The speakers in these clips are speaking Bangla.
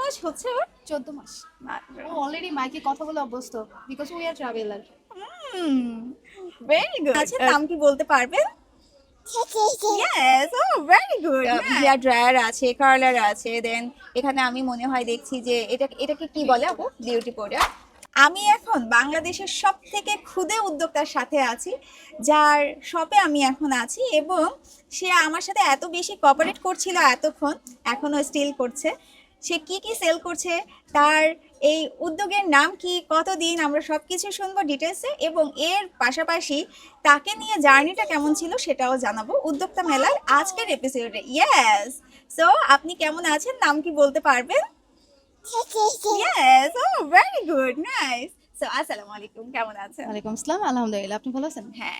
মাস হচ্ছে ওর? চোদ্দ মাস। অলরেডি মাইকে কথা বলে অভ্যস্ত because we are traveller very good আচ্ছা নাম কি বলতে পারবেন? Yes oh very good hair dryer আছে কার্লার আছে দেন এখানে আমি মনে হয় দেখছি যে এটা এটাকে কি বলে আপু? বিউটি প্রোডাক্ট আমি এখন বাংলাদেশের সব থেকে ক্ষুদে উদ্যোক্তার সাথে আছি যার শপে আমি এখন আছি এবং সে আমার সাথে এত বেশি কোঅপারেট করছিল এতক্ষণ এখনও স্টিল করছে। সে কি কি সেল করছে তার এই উদ্যোগের নাম কি কতদিন আমরা সব কিছু শুনব ডিটেলসে এবং এর পাশাপাশি তাকে নিয়ে জার্নিটা কেমন ছিল সেটাও জানাব উদ্যোক্তা মেলার আজকের এপিসোডে ইয়েস সো আপনি কেমন আছেন? নাম কি বলতে পারবেন? Yes oh very good nice so আসসালামু আলাইকুম কেমন আছেন? ওয়ালাইকুম আসসালাম। আলহামদুলিল্লাহ আপনি ভালো আছেন? হ্যাঁ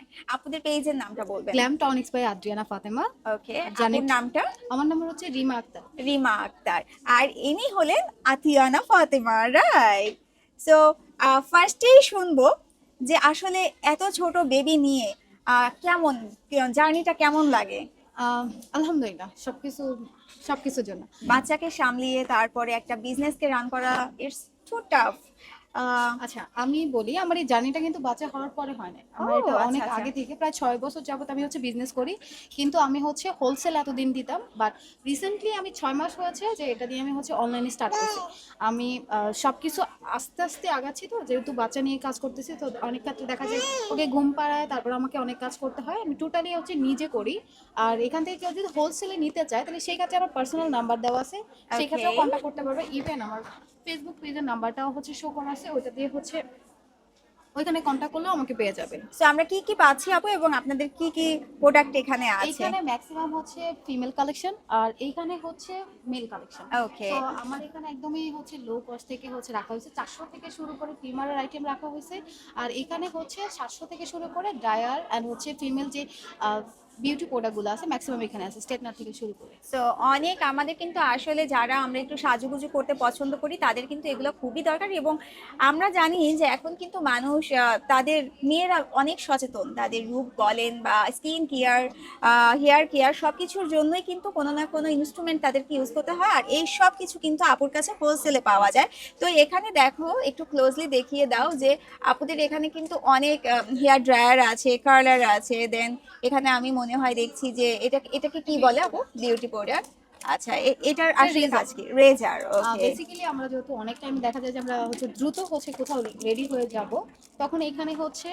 পেজের নামটা বলবেন। Glam Tonics by Adriana Fatema okay জানেন নামটা? আমার নাম্বার হচ্ছে রিমা আক্তার। রিমা আক্তার। আর ইনি হলেন আতিয়ানা ফাতেমা রাইট সো ফার্স্টেই শুনব যে আসলে এত ছোট বেবি নিয়ে কেমন জার্নিটা কেমন লাগে? আলহামদুলিল্লাহ সবকিছু সবকিছুর জন্য। বাচ্চাকে সামলিয়ে তারপরে একটা বিজনেসকে রান করা ইটস টু টাফ আচ্ছা আমি বলি আমার এই জার্নিটা কিন্তু বাচ্চা হওয়ার পরে হয় না আমার এটা আচ্ছা, অনেক আচ্ছা। আগে থেকে প্রায় ছয় বছর যাবত আমি হচ্ছে বিজনেস করি। কিন্তু আমি হচ্ছে হোলসেল এতদিন দিতাম বাট রিসেন্টলি আমি ছয় মাস হয়েছে যে এটা দিয়ে আমি হচ্ছে অনলাইনে স্টার্ট করছি। আমি আহ, সবকিছু আস্তে আস্তে আগাচ্ছি তো যেহেতু বাচ্চা নিয়ে কাজ করতেছি তো অনেক ক্ষেত্রে দেখা যায় ওকে ঘুম পাড়ায় তারপর আমাকে অনেক কাজ করতে হয়। আমি টোটালি হচ্ছে নিজে করি। আর এখান থেকে কেউ যদি হোলসেলে নিতে চায় তাহলে সেই ক্ষেত্রে আমার পার্সোনাল নাম্বার দেওয়া আছে। সেই ক্ষেত্রেও কন্ট্যাক্ট করতে পারবে ইভেন আমার ফেসবুক পেজের নাম্বারটাও হচ্ছে শো করা আছে ওইটা দিয়ে হচ্ছে ওইখানে কন্ট্যাক্ট করলেও আমাকে পেয়ে যাবেন। সো আমরা কি কি পাচ্ছি আপু এবং আপনাদের কি কি প্রোডাক্ট এখানে আছে? এইখানে ম্যাক্সিমাম হচ্ছে ফিমেল কালেকশন আর এইখানে হচ্ছে মেল কালেকশন ওকে তো আমার এখানে একদমই হচ্ছে লো কস্ট থেকে হচ্ছে রাখা হয়েছে। চারশো থেকে শুরু করে ফিমারের আইটেম রাখা হয়েছে। আর এখানে হচ্ছে সাতশো থেকে শুরু করে ডায়ার অ্যান্ড হচ্ছে ফিমেল যে বিউটি প্রোডাক্টগুলো আছে ম্যাক্সিমাম এখানে আছে স্টেটনার থেকে শুরু করে। সো অনেক আমাদের কিন্তু আসলে যারা আমরা একটু সাজুগুজু করতে পছন্দ করি, তাদের কিন্তু এগুলো খুবই দরকার এবং আমরা জানি যে এখন কিন্তু মানুষ তাদের মেয়েরা অনেক সচেতন। তাদের রূপ বলেন বা স্কিন কেয়ার হেয়ার কেয়ার সব কিছুর জন্যই কিন্তু কোনো না কোনো ইনস্ট্রুমেন্ট তাদেরকে ইউজ করতে হয় আর এই সব কিছু কিন্তু আপুর কাছে হোলসেলে পাওয়া যায়। তো এখানে দেখো, একটু ক্লোজলি দেখিয়ে দাও যে আপুদের এখানে কিন্তু অনেক হেয়ার ড্রায়ার আছে কার্লার আছে দেন এখানে আমি মনে হয় দেখছি যে এটা এটাকে কি বলে আপু? বিউটি পাউডার আচ্ছা এটার আসলে। কাজ কি? রেজার ওকে বেসিক্যালি আমরা যেহেতু অনেক টাইম দেখা যায় যে আমরা হচ্ছে দ্রুত হচ্ছে কোথাও রেডি হয়ে যাব তখন এখানে হচ্ছে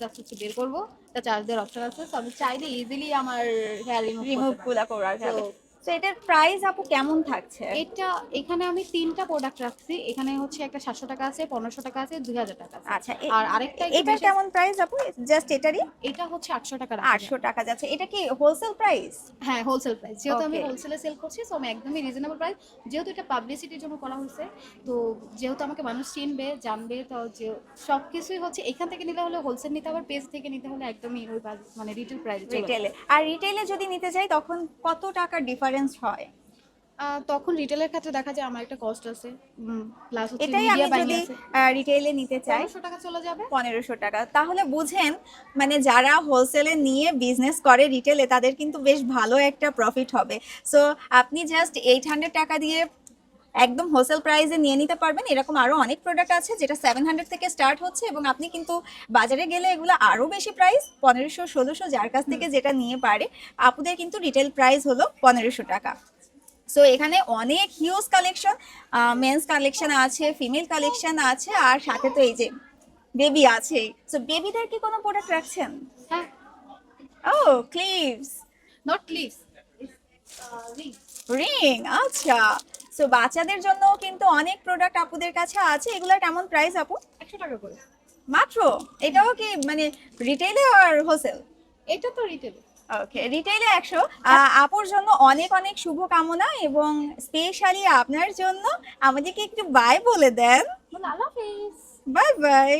জাস্ট হচ্ছে বের করব। তা চার্জ দেওয়ার অপশন আছে। তো আমি চাইলে ইজিলি আমার হেয়ার রিমুভ করা যাবে তো- এটার প্রাইস আপু কেমন থাকছে? এটা এখানে আমি তিনটা প্রোডাক্ট রাখছি। এখানে হচ্ছে একটা সাতশো টাকা আছে পনেরোশো টাকা আছে দুই হাজার টাকা আচ্ছা আর আরেকটা বেশি- কেমন প্রাইস আপু? জাস্ট এটারই? এটা হচ্ছে আটশো টাকা আটশো টাকা যাচ্ছে। এটা কি হোলসেল প্রাইস হ্যাঁ হোলসেল প্রাইস যেহেতু আমি হোলসেলে সেল করছি সো আমি একদমই রিজনেবল প্রাইস যেহেতু এটা পাবলিসিটির জন্য করা হয়েছে তো যেহেতু আমাকে মানুষ চিনবে জানবে তো যে সব কিছুই হচ্ছে এখান থেকে নিলে হলে হোলসেল নিতে হবে পেজ থেকে নিতে হলে একদমই ওই মানে রিটেল প্রাইস রিটেলে আর রিটেলে যদি নিতে চাই তখন কত টাকার ডিফারেন্স হয়? তখন রিটেলের ক্ষেত্রে দেখা যায় আমার একটা কস্ট আছে। প্লাস হচ্ছে এটাই আমি যদি রিটেইলে নিতে চাই 1500 টাকা চলে যাবে। 1500 টাকা। তাহলে বুঝেন মানে যারা হোলসেলে নিয়ে বিজনেস করে রিটেলে তাদের কিন্তু বেশ ভালো একটা প্রফিট হবে। সো আপনি জাস্ট এইট হান্ড্রেড টাকা দিয়ে একদম হোলসেল প্রাইসে নিয়ে নিতে পারবেন। এরকম আরও অনেক প্রোডাক্ট আছে যেটা সেভেন হান্ড্রেড থেকে স্টার্ট হচ্ছে এবং আপনি কিন্তু বাজারে গেলে এগুলো আরও বেশি প্রাইস পনেরোশো ষোলোশো যার কাছ থেকে যেটা নিয়ে পারে আপুদের কিন্তু রিটেল প্রাইস হলো পনেরোশো টাকা। সো এখানে অনেক হিউজ কালেকশন মেন্স কালেকশন আছে ফিমেল কালেকশন আছে আর সাথে তো এই যে বেবি আছে। সো বেবিদের কি কোনো প্রোডাক্ট রাখছেন? হ্যাঁ। ও ক্লিপস নট লিভস রিং আচ্ছা। সো বাচ্চাদের জন্য কিন্তু অনেক প্রোডাক্ট আপুদের কাছে আছে। এগুলোর কেমন প্রাইস আপু? একশো টাকা করে। মাত্র? এটাও কি মানে রিটেলে আর হোলসেল এটা তো রিটেল ওকে রিটেইলে একশো। আপুর জন্য অনেক অনেক শুভকামনা এবং স্পেশালি আপনার জন্য আমাদেরকে একটু বাই বলে দেন। Bye bye